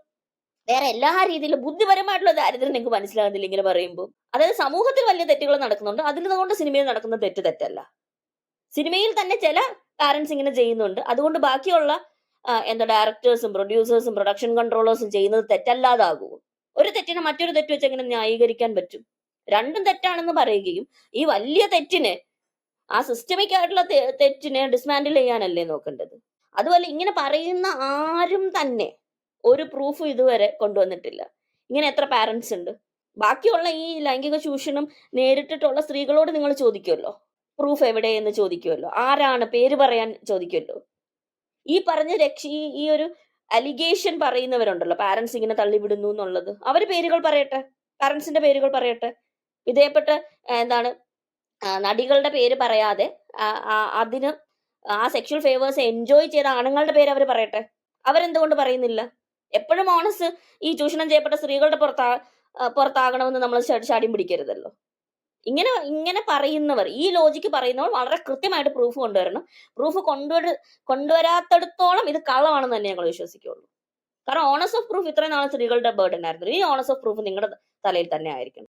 വേറെ എല്ലാ രീതിയിലും ബുദ്ധിപരമായിട്ടുള്ള ദാരിദ്ര്യം നിങ്ങൾക്ക് മനസ്സിലാകുന്നില്ല ഇങ്ങനെ പറയുമ്പോൾ അതായത് സമൂഹത്തിൽ വലിയ തെറ്റുകൾ നടക്കുന്നുണ്ട്. അതിൽ കൊണ്ട് സിനിമയിൽ നടക്കുന്ന തെറ്റ് തെറ്റല്ല. സിനിമയിൽ തന്നെ ചില പാരന്റ്സ് ഇങ്ങനെ ചെയ്യുന്നുണ്ട്. അതുകൊണ്ട് ബാക്കിയുള്ള എന്താ ഡയറക്ടേഴ്സും പ്രൊഡ്യൂസേഴ്സും പ്രൊഡക്ഷൻ കൺട്രോളേഴ്സും ചെയ്യുന്നത് തെറ്റല്ലാതാകുമോ ഒരു തെറ്റിനെ മറ്റൊരു തെറ്റ് വെച്ച് എങ്ങനെ ന്യായീകരിക്കാൻ പറ്റും? രണ്ടും തെറ്റാണെന്ന് പറയുകയും ഈ വലിയ തെറ്റിനെ ആ സിസ്റ്റമിക് ആയിട്ടുള്ള തെറ്റിനെ ഡിസ്മാൻഡിൽ ചെയ്യാനല്ലേ നോക്കേണ്ടത്? അതുപോലെ ഇങ്ങനെ പറയുന്ന ആരും തന്നെ ഒരു പ്രൂഫ് ഇതുവരെ കൊണ്ടുവന്നിട്ടില്ല. ഇങ്ങനെ എത്ര പാരന്റ്സ് ഉണ്ട്? ബാക്കിയുള്ള ഈ ലൈംഗിക ചൂഷണം നേരിട്ടിട്ടുള്ള സ്ത്രീകളോട് നിങ്ങൾ ചോദിക്കുമല്ലോ പ്രൂഫ് എവിടെയെന്ന് ചോദിക്കുമല്ലോ ആരാണ് പേര് പറയാൻ ചോദിക്കുമല്ലോ ഈ പറഞ്ഞ രക്ഷ ഈ ഒരു അലിഗേഷൻ പറയുന്നവരുണ്ടല്ലോ പാരന്റ്സ് ഇങ്ങനെ തള്ളിവിടുന്നു എന്നുള്ളത്. അവർ പേരുകൾ പറയട്ടെ പാരന്റ്സിന്റെ പേരുകൾ പറയട്ടെ. വിധേയപ്പെട്ട എന്താണ് നടികളുടെ പേര് പറയാതെ അതിന് ആ സെക്ഷൽ ഫേവേഴ്സ് എൻജോയ് ചെയ്ത ആണുങ്ങളുടെ പേര് അവർ പറയട്ടെ. അവരെന്തുകൊണ്ട് പറയുന്നില്ല? എപ്പോഴും ഓണസ് ഈ ചൂഷണം ചെയ്യപ്പെട്ട സ്ത്രീകളുടെ പുറത്താ പുറത്താകണമെന്ന് നമ്മൾ ചാടിയും പിടിക്കരുതല്ലോ. ഇങ്ങനെ ഇങ്ങനെ പറയുന്നവർ ഈ ലോജിക്ക് പറയുന്നവർ വളരെ കൃത്യമായിട്ട് പ്രൂഫ് കൊണ്ടുവരണം. പ്രൂഫ് കൊണ്ടുവര കൊണ്ടുവരാത്തടത്തോളം ഇത് കള്ളമാണെന്ന് തന്നെ ഞങ്ങൾ വിശ്വസിക്കുള്ളൂ കാരണം ഓണസ് ഓഫ് പ്രൂഫ് ഇത്രയും നാളെ സ്ത്രീകളുടെ ബേർഡൻ ആയിരുന്നു ഈ ഓണസ് ഓഫ് പ്രൂഫ് നിങ്ങളുടെ തലയിൽ തന്നെ ആയിരിക്കണം.